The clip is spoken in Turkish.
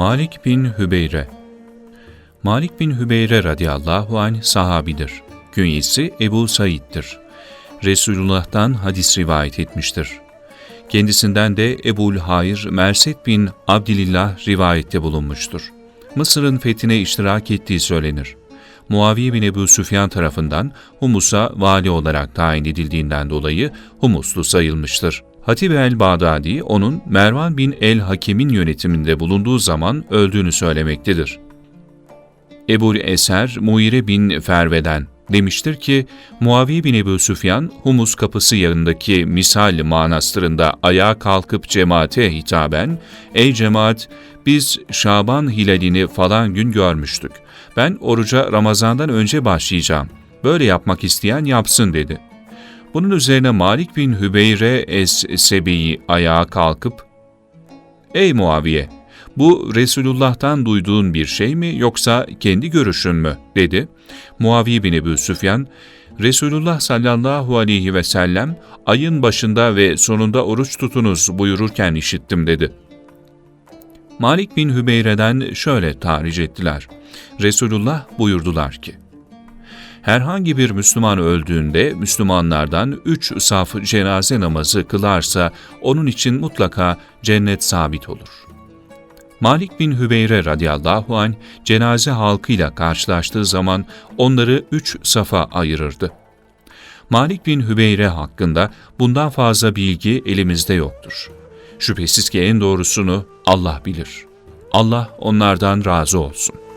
Malik bin Hübeyre Malik bin Hübeyre radıyallahu anh sahabidir. Künyesi Ebu Said'dir. Resulullah'tan hadis rivayet etmiştir. Kendisinden de Ebul Hayr Merset bin Abdilillah rivayette bulunmuştur. Mısır'ın fethine iştirak ettiği söylenir. Muaviye bin Ebu Süfyan tarafından Humus'a vali olarak tayin edildiğinden dolayı Humuslu sayılmıştır. Hatib el-Bağdadi onun Mervan bin el-Hakim'in yönetiminde bulunduğu zaman öldüğünü söylemektedir. Ebu Eser Muire bin Ferve'den demiştir ki Muaviye bin Ebu Süfyan Humus kapısı yanındaki misal manastırında ayağa kalkıp cemaate hitaben ''Ey cemaat biz Şaban hilalini falan gün görmüştük. Ben oruca Ramazan'dan önce başlayacağım. Böyle yapmak isteyen yapsın.'' dedi. Bunun üzerine Malik bin Hübeyre es-Sebe'yi ayağa kalkıp ''Ey Muaviye, bu Resulullah'tan duyduğun bir şey mi yoksa kendi görüşün mü?'' dedi. Muaviye bin Ebu Süfyan, Resulullah sallallahu aleyhi ve sellem ayın başında ve sonunda oruç tutunuz buyururken işittim dedi. Malik bin Hübeyre'den şöyle tahric ettiler. Resulullah buyurdular ki, Herhangi bir Müslüman öldüğünde Müslümanlardan üç saf cenaze namazı kılarsa onun için mutlaka cennet sabit olur. Malik bin Hübeyre radıyallahu anh cenaze halkıyla karşılaştığı zaman onları üç safa ayırırdı. Malik bin Hübeyre hakkında bundan fazla bilgi elimizde yoktur. Şüphesiz ki en doğrusunu Allah bilir. Allah onlardan razı olsun.''